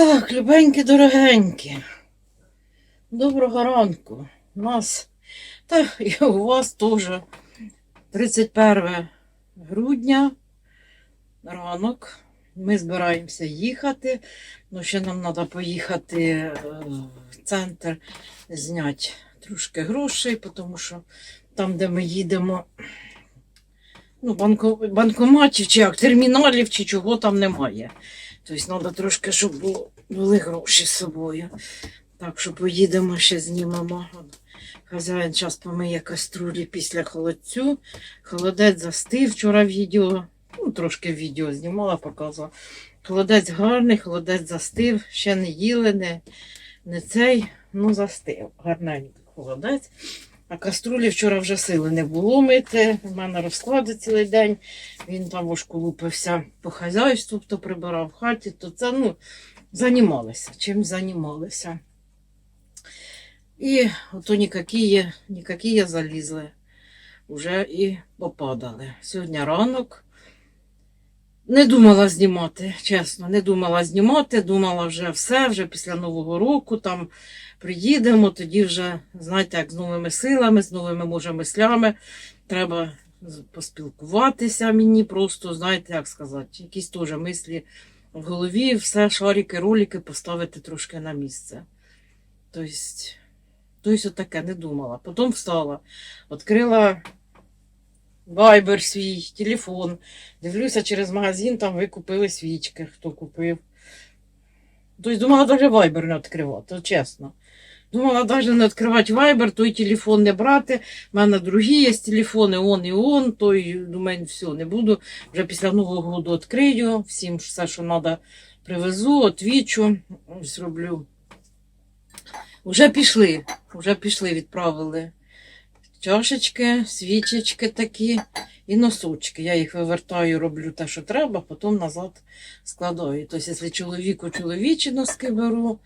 Так, любенькі, дорогенькі. Доброго ранку. У нас, та і у вас теж 31 грудня, ранок. Ми збираємося їхати. Ну, ще нам треба поїхати е, в центр, зняти трошки грошей, тому що там, де ми їдемо, ну, банко, банкоматів чи як, терміналів, чи чого там немає. Тобто треба трошки, щоб було, були гроші з собою. Так що поїдемо ще знімемо. Хазяїн зараз помиє каструлі після холодцю. Холодець застив вчора відео. Ну, трошки відео знімала, показувала. Холодець гарний, холодець застив, ще не їли, не, не цей, ну застив. Гарненький холодець. А каструлі вчора вже сили не було мити. У мене розклади цілий день. Він там лупився по хазяйству, хто прибирав в хаті, то це ну, займалися. Чим займалися. І ото ніякі, ніякі залізли, вже і попадали. Сьогодні ранок. Не думала знімати, чесно, не думала знімати, думала вже все, вже після Нового року там приїдемо, тоді вже, знаєте, як з новими силами, з новими може мислями. Треба поспілкуватися мені, просто, знаєте, як сказати, якісь теж мислі в голові, все, шарики, ролики поставити трошки на місце. Тобто, тобто таке не думала. Потім встала, відкрила вайбер свій, телефон. Дивлюся через магазин, там ви купили свічки, хто купив. Тобто думала навіть вайбер не відкривати, чесно. Думала навіть не відкривати вайбер, той телефон не брати. У мене другі є телефони, он і он, той, думаю, все, не буду. Вже після Нового року відкрию, всім все, що треба, привезу, отвічу, зроблю. Вже пішли, вже пішли, відправили чашечки, свічечки такі і носочки. Я їх вивертаю, роблю те, що треба, потім назад складаю. Тобто, якщо чоловіку чоловічі носки беру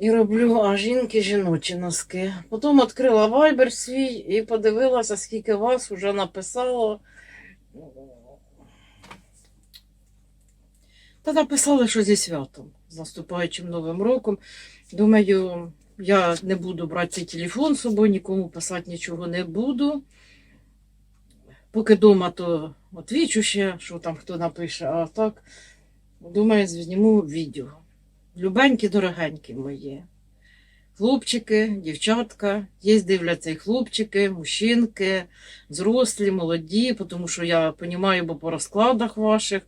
і роблю, а жінки жіночі носки. Потім відкрила вайбер свій і подивилася, скільки вас вже написало. Та написали, що зі святом, з наступаючим Новим роком. Думаю, я не буду брати цей телефон з собою, нікому писати нічого не буду. Поки вдома, то отвічу ще, що там хто напише, а так, думаю, зніму відео. Любенькі, дорогенькі мої. Хлопчики, дівчатка, є дивляться і хлопчики, мужчинки, зрослі, молоді, тому що я розумію, бо по розкладах ваших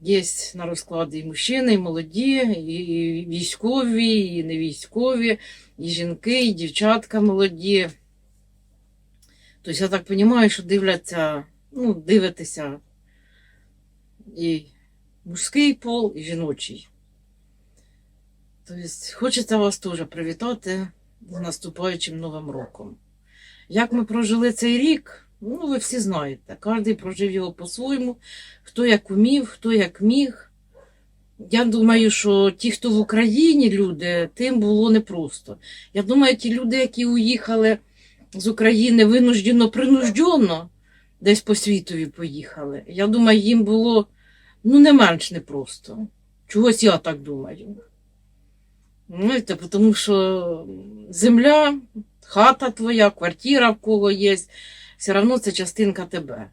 є на розкладі і мужчини, і молоді, і військові, і не військові, і жінки, і дівчатка молоді. Тобто я так розумію, що дивляться, ну, дивитеся і мужський пол, і жіночий. Тобто хочеться вас теж привітати з наступаючим Новим роком. Як ми прожили цей рік, ну ви всі знаєте. Кожен прожив його по-своєму, хто як умів, хто як міг. Я думаю, що ті, хто в Україні люди, тим було непросто. Я думаю, ті люди, які уїхали з України винуждено, принуждено, десь по світові поїхали. Я думаю, їм було ну, не менш непросто. Чогось я так думаю. Знаєте, тому що земля, хата твоя, квартира в кого є, все одно це частинка тебе.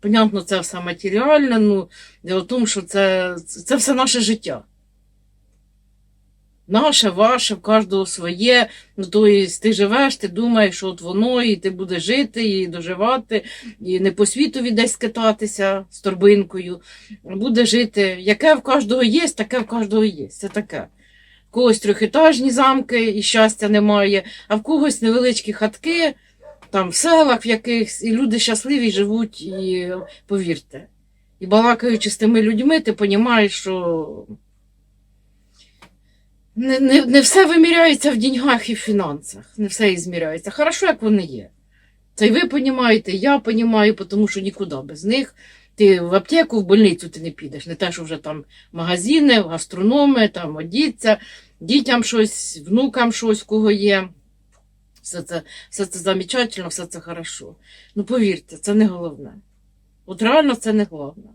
Понятно, це все матеріальне, ну, дело в тому, що це, це все наше життя. Наше, ваше, в кожного своє. Ну, то есть ти живеш, ти думаєш, що от воно, і ти будеш жити, і доживати, і не по світові десь скитатися з торбинкою. Буде жити. Яке в кожного є, таке в кожного є. Це таке. В когось трьохетажні замки і щастя немає, а в когось невеличкі хатки, там в селах в якихось, і люди щасливі живуть, і повірте. І балакаючи з тими людьми, ти розумієш, що не, не, не все виміряється в деньгах і в фінансах. Не все ізміряється. Хорошо, як вони є. Це і ви розумієте, я розумію, тому що нікуди без них. Ти в аптеку, в больницю ти не підеш. Не те, що вже там магазини, гастрономи, там одіться, дітям щось, внукам щось, кого є. Все це, все це замечательно, все це хорошо. Ну повірте, це не головне. От реально це не головне.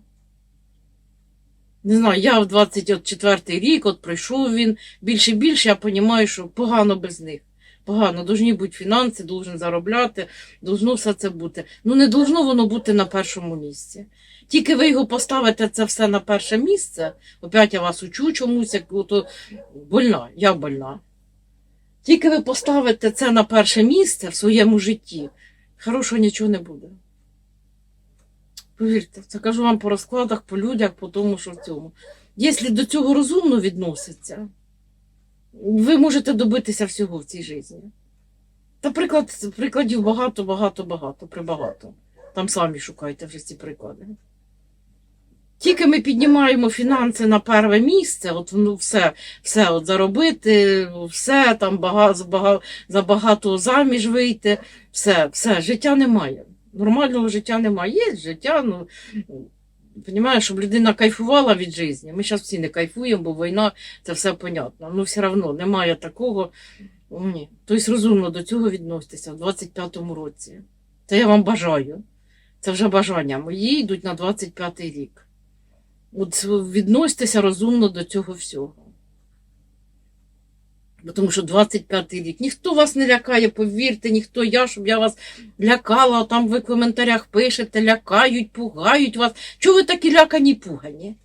Не знаю, я в 24 рік, от пройшов він більше і більше, я розумію, що погано без них. Погано, должні бути фінанси, должен заробляти, должно все це бути. Ну не должно воно бути на першому місці. Тільки ви його поставите це все на перше місце, опять я вас учу чомусь, як ото больна, я больна. Тільки ви поставите це на перше місце в своєму житті, хорошого нічого не буде. Повірте, це кажу вам по розкладах, по людях, по тому, що в цьому. Якщо до цього розумно відноситься, ви можете добитися всього в цій житті. Та приклад, прикладів багато, багато, багато, прибагато. Там самі шукайте вже ці приклади. Тільки ми піднімаємо фінанси на перше місце, от ну, все, все от заробити, все там бага, забага, забагато заміж вийти, все, все, життя немає. Нормального життя немає. Є життя, ну Понімаєш, щоб людина кайфувала від життя. Ми зараз всі не кайфуємо, бо війна це все понятно. Ну все одно немає такого. Ні. Тобто розумно до цього відноситися в 25-му році. Це я вам бажаю. Це вже бажання мої йдуть на 25-й рік. От відносьтеся розумно до цього всього. Тому що 25-й рік. Ніхто вас не лякає, повірте, ніхто я, щоб я вас лякала, там ви в коментарях пишете, лякають, пугають вас. Чого ви такі лякані пугані?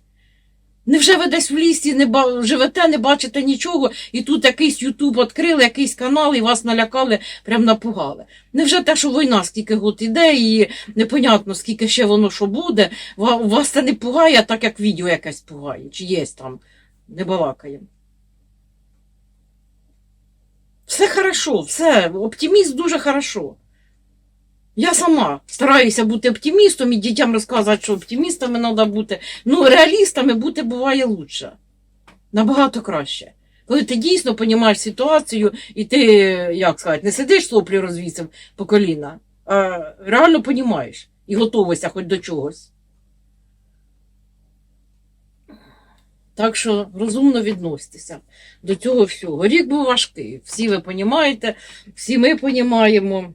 Невже ви десь в лісі не ба- живете, не бачите нічого, і тут якийсь Ютуб відкрили, якийсь канал, і вас налякали, прям напугали. Невже те, що війна скільки год іде, і непонятно, скільки ще воно що буде, ва- вас це не пугає, так як відео якесь пугає, чи є там, не балакаємо. Все хорошо, все, оптимізм дуже хорошо. Я сама стараюся бути оптимістом і дітям розказувати, що оптимістами треба бути. Ну, реалістами бути буває лучше. Набагато краще. Коли ти дійсно розумієш ситуацію, і ти, як сказати, не сидиш соплі розвісив по коліна, а реально розумієш і готовишся хоч до чогось. Так що розумно відноситися до цього всього. Рік був важкий. Всі ви розумієте, всі ми розуміємо.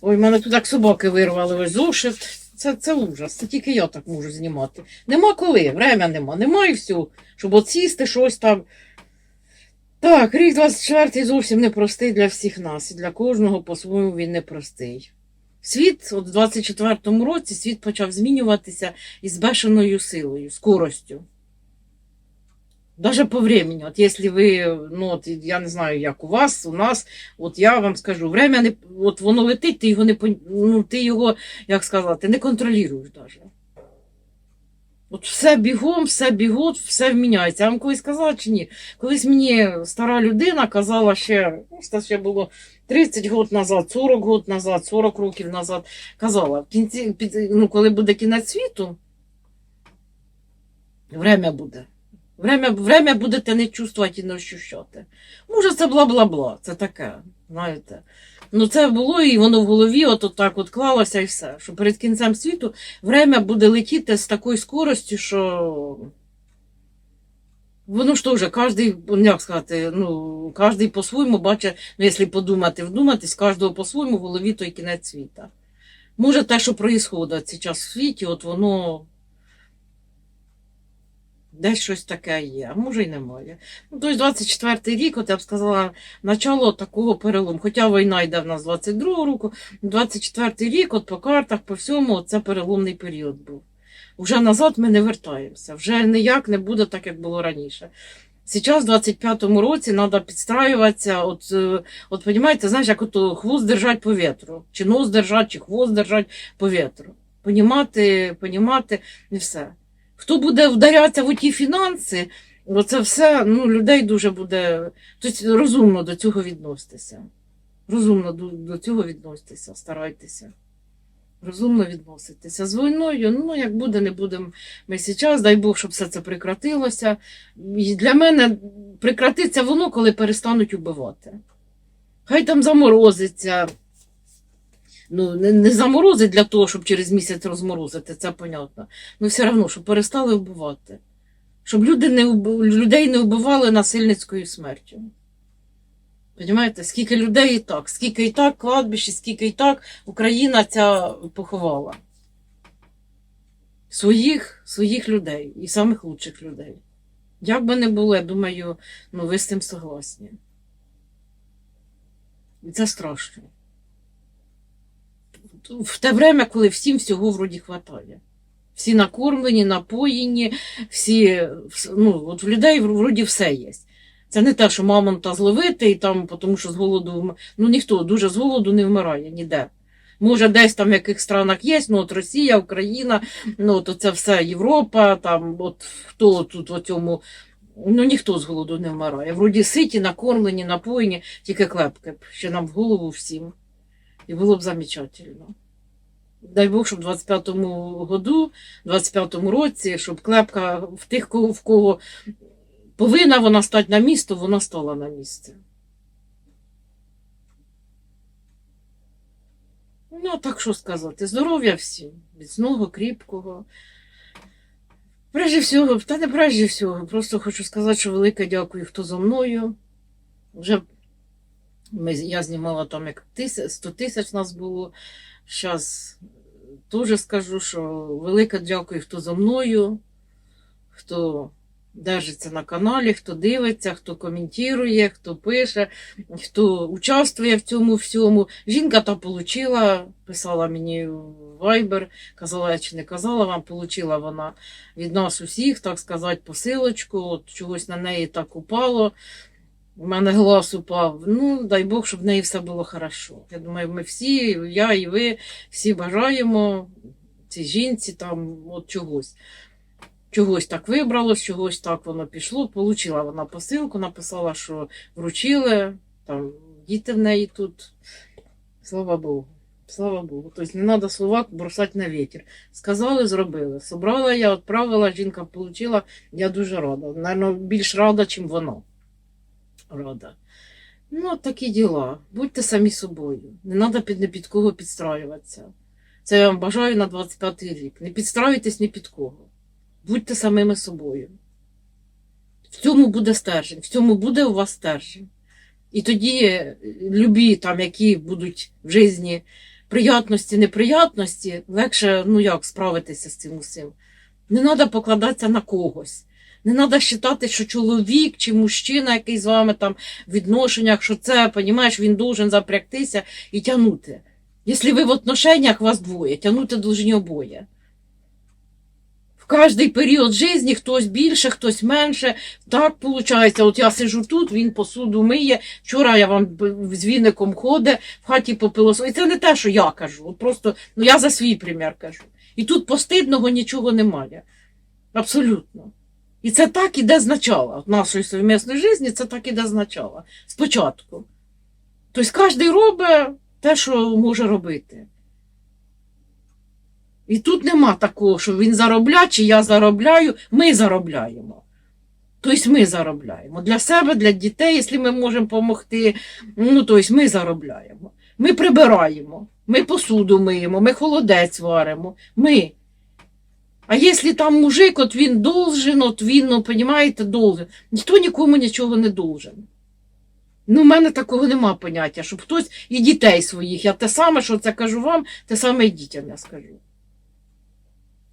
Ой, мене тут так собаки вирвали ось зошит. Це, це ужас. Це тільки я так можу знімати. Нема коли, время нема, нема і все. Щоб от сісти щось там. Так, рік 24 зовсім непростий для всіх нас. І для кожного по-своєму він непростий. Світ, от в 24-му році, світ почав змінюватися із бешеною силою, скоростю. Даже по времени. От якщо ви, ну от я не знаю, як у вас, у нас, от я вам скажу, время не от воно летить, ти його не ну, ти його, як сказати, не контролюєш даже. От все бігом, все бігот, все вміняється. Я вам колись казала чи ні? Колись мені стара людина казала ще, ну, це ще було 30 років назад, 40 років назад, 40 років назад, казала, в кінці, ну, коли буде кінець світу, время буде. Время, время будете не чувствувати і не ощущати. Може, це бла-бла-бла, це таке, знаєте. Ну, це було і воно в голові от так от клалося і все. Що перед кінцем світу время буде летіти з такою скоростю, що. Воно ж теж, кожен, ну, як сказати, ну, кожен по-своєму бачить, ну, якщо подумати, вдуматись, кожного по-своєму в голові той кінець світа. Може, те, що відбувається зараз в світі, от воно десь щось таке є, а може й немає. Ну, тобто 24 рік, от я б сказала, начало такого перелому. Хоча війна йде в нас 22 року, 24 рік, от по картах, по всьому, це переломний період був. Уже назад ми не вертаємося, вже ніяк не буде так, як було раніше. Сейчас, в 25-му році, треба підстраюватися, от, е, от розумієте, знаєш, як ото хвост держать по вітру, чи нос держать, чи хвост держать по вітру. Понімати, понімати, і все. Хто буде вдарятися в ті фінанси, оце все, ну, людей дуже буде. Тобто розумно до цього відноситися. Розумно до, до цього відноситися, старайтеся. Розумно відноситися. З війною, ну, як буде, не будемо ми зараз, дай Бог, щоб все це прекратилося. І для мене прекратиться воно, коли перестануть убивати. Хай там заморозиться. Ну, не, не заморозить для того, щоб через місяць розморозити, це понятно. Ну, все одно, щоб перестали вбивати. Щоб люди не, людей не вбивали насильницькою смертю. Понімаєте, скільки людей і так, скільки і так кладбище, скільки і так Україна ця поховала. своїх, своїх людей і самих лучших людей. Як би не було, я думаю, ну ви з цим согласні. І це страшно. В те время, коли всім всього вроді хватає. Всі накормлені, напоєні, всі, ну, от в людей вроді все є. Це не те, що мамонта зловити, і там, тому що з голоду, ну ніхто дуже з голоду не вмирає ніде. Може, десь там в яких странах є, ну от Росія, Україна, ну от це все Європа, там от хто тут в цьому, ну ніхто з голоду не вмирає. Вроді ситі, накормлені, напоєні, тільки клепки ще нам в голову всім. І було б замечательно. Дай Бог, щоб в 25-му году, 25-му році, щоб клепка в тих, кого- в кого повинна вона стати на місто, вона стала на місце. Ну, так що сказати, здоров'я всім, міцного, кріпкого. Прежде всього, та не прежде всього, просто хочу сказати, що велике дякую, хто за мною. Вже ми, я знімала там як тис- 100 тисяч нас було. Зараз теж скажу, що велике дякую, хто за мною, хто держиться на каналі, хто дивиться, хто коментує, хто пише, хто участвує в цьому всьому. Жінка та отримала, писала мені в Viber, казала, я чи не казала вам, отримала вона від нас усіх, так сказати, посилочку, от чогось на неї так упало. У мене глаз упав. Ну, дай Бог, щоб в неї все було хорошо. Я думаю, ми всі, я і ви, всі бажаємо цій жінці там от чогось. Чогось так вибралось, чогось так воно пішло. Получила вона посилку, написала, що вручили, там діти в неї тут. Слава Богу. Слава Богу. Тобто не треба слова бросати на вітер. Сказали, зробили. Собрала я, відправила, жінка отримала. Я дуже рада. Наверно, більш рада, ніж вона. Рада. Ну, такі діла. Будьте самі собою. Не треба під, не під кого підстраюватися. Це я вам бажаю на 25-й рік. Не підстраюйтесь ні під кого. Будьте самими собою. В цьому буде стержень, в цьому буде у вас стержень. І тоді е, любі, там, які будуть в житті приятності, неприятності, легше, ну як, справитися з цим усім. Не треба покладатися на когось. Не треба вважати, що чоловік чи мужчина, який з вами там в відношеннях, що це, понімаєш, він должен запрягтися і тягнути. Якщо ви в отношеннях вас двоє, тягнути должні обоє. В кожний період житті хтось більше, хтось менше. Так виходить. От я сижу тут, він посуду миє. Вчора я вам з віником ходить, в хаті попилосо. І це не те, що я кажу. От просто ну, я за свій примір кажу. І тут постидного нічого немає. Абсолютно. І це так іде з начала. Нашої совмісної житті це так іде з начала. Спочатку. Тобто кожен робить те, що може робити. І тут нема такого, що він заробляє, чи я заробляю, ми заробляємо. Тобто ми заробляємо. Для себе, для дітей, якщо ми можемо допомогти, ну, тобто ми заробляємо. Ми прибираємо, ми посуду миємо, ми холодець варимо. Ми. А якщо там мужик, от він должен, от він, ну, розумієте, должен. Ніхто нікому нічого не должен. Ну, в мене такого нема поняття, щоб хтось і дітей своїх. Я те саме, що це кажу вам, те саме і дітям я скажу.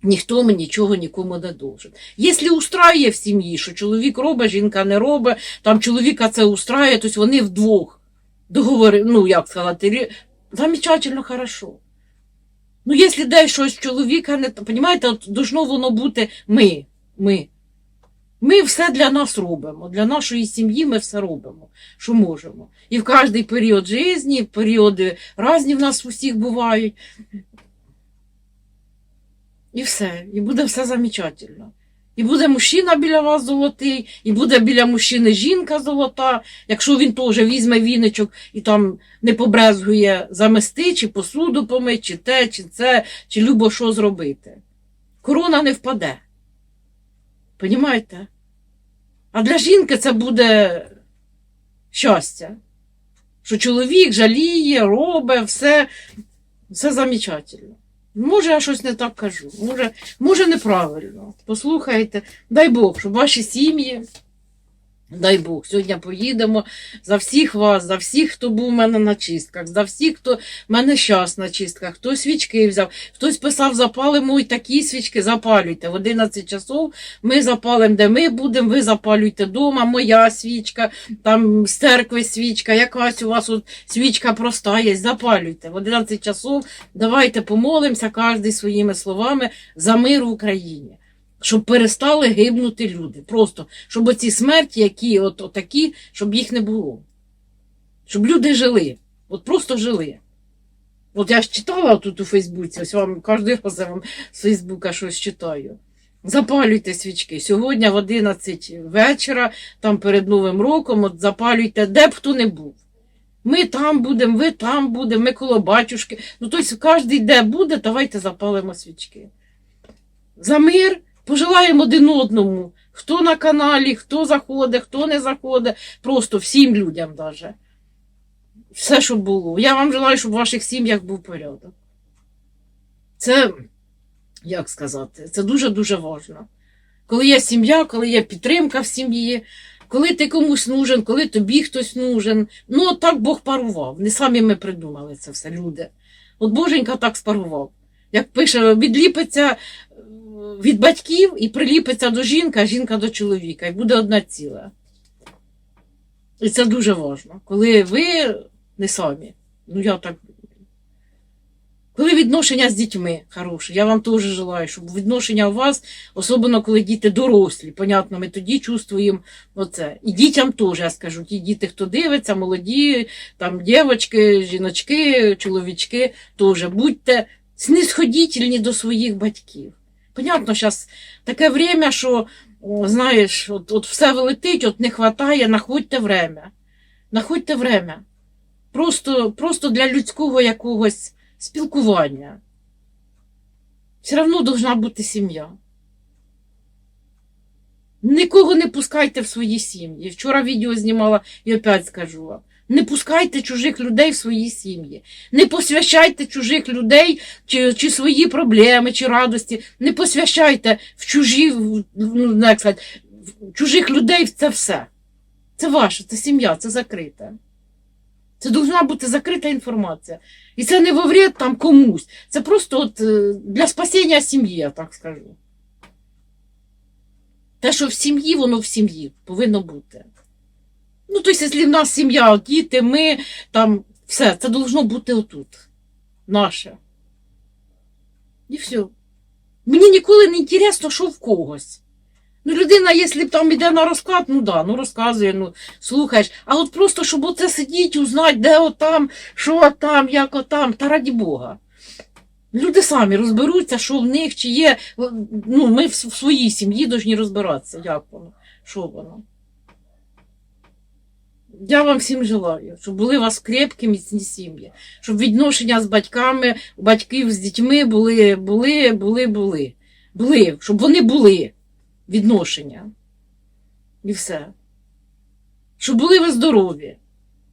Ніхто мені нічого нікому не должен. Якщо устраює в сім'ї, що чоловік робить, жінка не робить, там чоловіка це устраює, то вони вдвох договори, ну як сказати, замечательно хорошо. Ну, якщо десь щось чоловіка не розумієте, от должно воно бути ми. Ми. Ми все для нас робимо. Для нашої сім'ї ми все робимо, що можемо. І в кожний період житті, періоди різні в нас усіх бувають. І все. І буде все замечательно. І буде мужчина біля вас золотий, і буде біля мужчини жінка золота, якщо він теж візьме віничок і там не побрезгує замести, чи посуду помити, чи те, чи це, чи любо що зробити. Корона не впаде. Понімаєте? А для жінки це буде щастя. Що чоловік жаліє, робить, все, все замечательно. Може, я щось не так кажу, може, може неправильно. Послухайте, дай Бог, щоб ваші сім'ї Дай Бог, сьогодні поїдемо за всіх вас, за всіх, хто був у мене на чистках, за всіх, хто в мене щас на чистках, хто свічки взяв, хтось писав, запалимо і такі свічки, запалюйте. В 11 часов ми запалимо, де ми будемо, ви запалюйте вдома, моя свічка, там з церкви свічка, якась у вас от свічка проста є, запалюйте. В 11 часов давайте помолимося, кожен своїми словами за мир в Україні. Щоб перестали гибнути люди. Просто, щоб оці смерті, які от, от такі, щоб їх не було. Щоб люди жили. От просто жили. От я ж читала тут у Фейсбуці, ось вам кожен раз я вам з Фейсбука щось читаю. Запалюйте свічки. Сьогодні в 11 вечора, там перед Новим роком, от запалюйте, де б хто не був. Ми там будемо, ви там будемо, ми коло батюшки. Ну, тобто, кожен де буде, давайте запалимо свічки. За мир пожелаємо один одному. Хто на каналі, хто заходить, хто не заходить. Просто всім людям даже. Все, що було. Я вам желаю, щоб в ваших сім'ях був порядок. Це, як сказати, це дуже-дуже важливо. Коли є сім'я, коли є підтримка в сім'ї, коли ти комусь нужен, коли тобі хтось нужен. Ну, от так Бог парував. Не самі ми придумали це все, люди. От Боженька так спарував. Як пише, відліпиться від батьків і приліпиться до жінки, а жінка до чоловіка, і буде одна ціла. І це дуже важливо, коли ви не самі. Ну, я так. Коли відношення з дітьми хороше, я вам теж желаю, щоб відношення у вас, особливо коли діти дорослі, понятно, ми тоді чувствуємо оце. І дітям теж, я скажу, ті діти, хто дивиться, молоді, там дівчатки, жіночки, чоловічки, теж будьте снисходительні до своїх батьків. Понятно, зараз таке время, що, знаєш, от, от все вилетить, от не вистачає, находьте время. Находьте время. Просто, просто для людського якогось спілкування. Все одно должна бути сім'я. Нікого не пускайте в свої сім'ї. Вчора відео знімала і опять скажу вам. Не пускайте чужих людей в свої сім'ї. Не посвящайте чужих людей чи, чи свої проблеми, чи радості. Не посвящайте в чужі, ну, як сказати, в чужих людей в це все. Це ваше, це сім'я, це закрита. Це повинна бути закрита інформація. І це не во вред там комусь. Це просто от, е, для спасіння сім'ї, я так скажу. Те, що в сім'ї, воно в сім'ї повинно бути. Ну, тобто, якщо в нас сім'я, діти, ми там все, це должно бути отут. Наше. І все. Мені ніколи не інтересно, що в когось. Ну, людина, якщо там іде на розклад, ну да, ну розказує, ну слухаєш. А от просто, щоб оце сидіти, узнати, де отам, що там, як отам, та раді Бога. Люди самі розберуться, що в них, чи є. Ну, ми в своїй сім'ї повинні розбиратися, як воно, що воно. Я вам всім желаю, щоб були у вас крепкі, міцні сім'ї, щоб відношення з батьками, батьків з дітьми були, були, були, були. Були, щоб вони були відношення. І все. Щоб були ви здорові.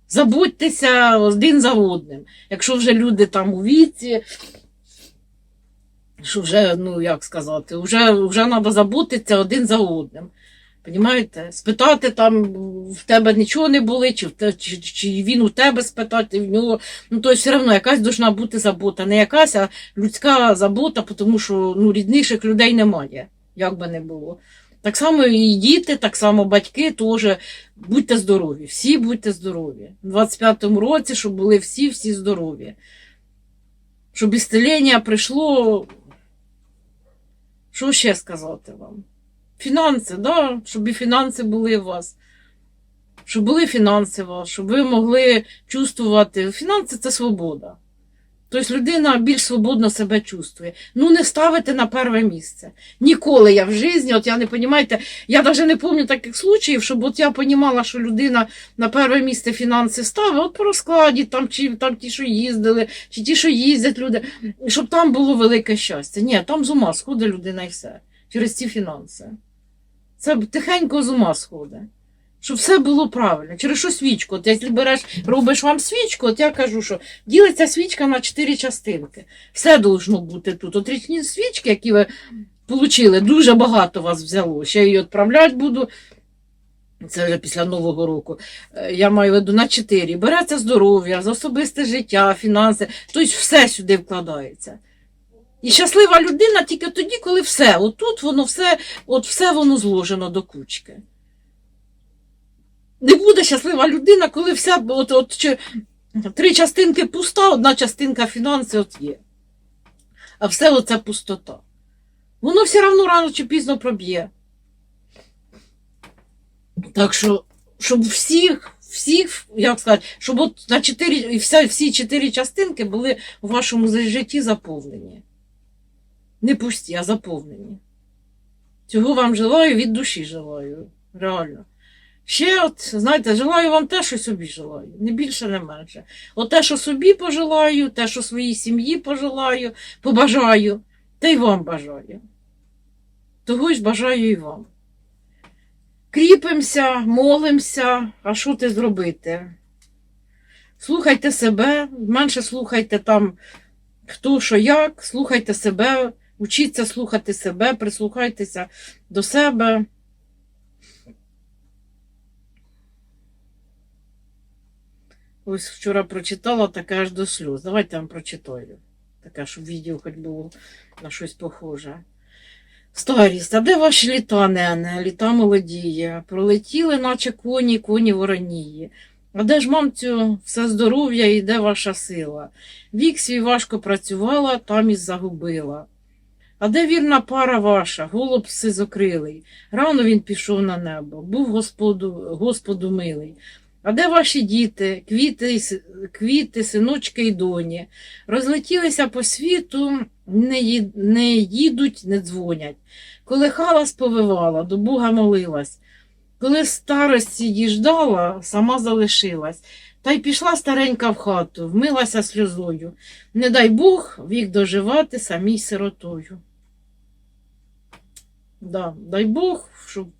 Забудьтеся один за одним. Якщо вже люди там у віці, що вже, ну як сказати, вже, вже треба забутися один за одним. Понімаєте? Спитати там в тебе нічого не були, чи, чи, чи він у тебе спитати в нього. Ну, то все одно якась должна бути забота. Не якась, а людська забота, тому що ну, рідніших людей немає, як би не було. Так само і діти, так само батьки теж будьте здорові. Всі будьте здорові. У 25-му році, щоб були всі, всі здорові. Щоб ісцелення прийшло. Що ще сказати вам? Фінанси, да? щоб і фінанси були у вас. Щоб були фінанси у вас, щоб ви могли чувствувати. Фінанси це свобода. Тобто людина більш свободно себе чувствує. Ну, не ставити на перше місце. Ніколи я в житті, от я не розумієте, я навіть не пам'ятаю таких случаїв, щоб от я розуміла, що людина на перше місце фінанси ставить, от по розкладі, там, чи там ті, що їздили, чи ті, що їздять люди, щоб там було велике щастя. Ні, там з ума сходить людина і все. Через ці фінанси. Це тихенько з ума сходить. Щоб все було правильно. Через що свічку? От якщо береш, робиш вам свічку, от я кажу, що ділиться свічка на чотири частинки. Все должно бути тут. От річні свічки, які ви отримали, дуже багато вас взяло. Ще її відправляти буду. Це вже після Нового року. Е, Я маю в виду на 4. Береться здоров'я, особисте життя, фінанси. Тобто все сюди вкладається. І щаслива людина тільки тоді, коли все. Отут воно все, от все воно зложено до кучки. Не буде щаслива людина, коли вся от, от, чи, три частинки пуста, одна частинка фінанси от є. А все оце пустота. Воно все одно рано чи пізно проб'є. Так що, щоб всіх, всіх, як сказати, щоб от на чотири, всі чотири частинки були у вашому житті заповнені. Не пусті, а заповнені. Цього вам желаю, від душі желаю. Реально. Ще, от, знаєте, желаю вам те, що собі желаю. Не більше, не менше. От те, що собі пожелаю, те, що своїй сім'ї пожелаю, побажаю, те й вам бажаю. Того ж бажаю і вам. Кріпимося, молимося, а що ти зробити? Слухайте себе, менше слухайте там хто що як, слухайте себе, учіться слухати себе, прислухайтеся до себе. Ось вчора прочитала таке аж до сльоз. Давайте я вам прочитаю. Таке, щоб відео хоч було на щось похоже. Старість, а де ваші літа, нене? Літа молодіє. Пролетіли, наче коні, коні воронії. А де ж, мамцю, все здоров'я і де ваша сила? Вік свій важко працювала, там і загубила. А де вірна пара ваша, голуб сизокрилий? Рано він пішов на небо, був Господу, Господу милий. А де ваші діти, квіти, квіти, синочки й доні? Розлетілися по світу, не, ї- не їдуть, не дзвонять. Коли халас повивала, до Бога молилась. Коли старості діждала, сама залишилась. Та й пішла старенька в хату, вмилася сльозою. Не дай Бог вік доживати самій сиротою. Да, дай Бог, щоб,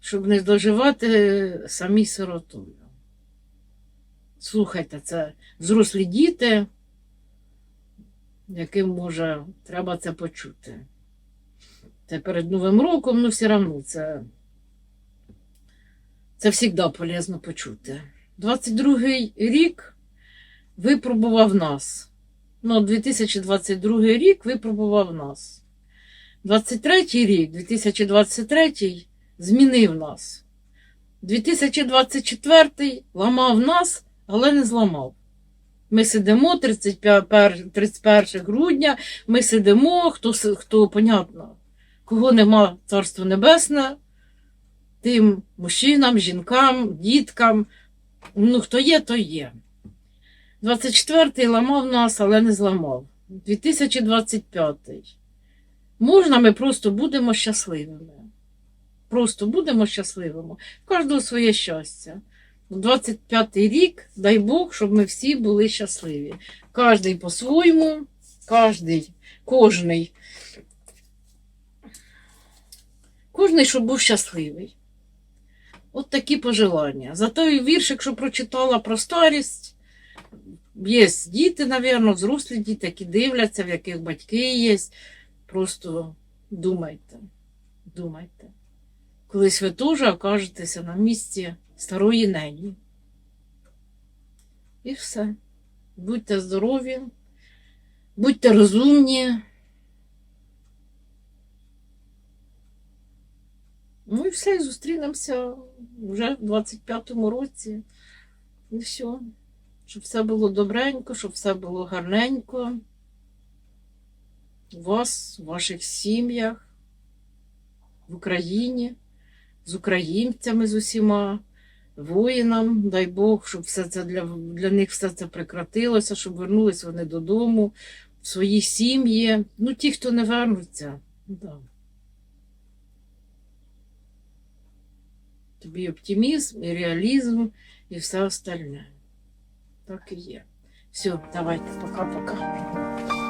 щоб не доживати самій сиротою. Слухайте, це взрослі діти, яким може треба це почути. Це перед Новим роком, ну все одно це, це завжди полезно почути. 22-й рік випробував нас. Ну, 2022 рік випробував нас. 23-й рік, 2023 змінив нас. 2024 ламав нас, але не зламав. Ми сидимо 31, 31 грудня, ми сидимо, хто, хто понятно, кого нема Царство Небесне, тим мужчинам, жінкам, діткам. Ну, хто є, то є. 24-й ламав нас, але не зламав. 2025-й. Можна, ми просто будемо щасливими. Просто будемо щасливими. В кожного своє щастя. 25-й рік, дай Бог, щоб ми всі були щасливі. Кожний по-своєму, кожний, кожний. Кожний, щоб був щасливий. От такі пожелання. За той віршик, що прочитала про старість, є діти, напевно, взрослі діти, які дивляться, в яких батьки є. Просто думайте, думайте. Колись ви теж окажетеся на місці старої нені. І все. Будьте здорові, будьте розумні. Ну і все, і зустрінемося вже в 25-му році. І все. Щоб все було добренько, щоб все було гарненько. У вас, в ваших сім'ях, в Україні, з українцями з усіма, воїнам, дай Бог, щоб все це для, для них все це прекратилося, щоб вернулись вони додому, в свої сім'ї. Ну, ті, хто не вернуться, да. Тобі оптимізм і реалізм і все остальне. Так і є. Все, давайте, пока-пока.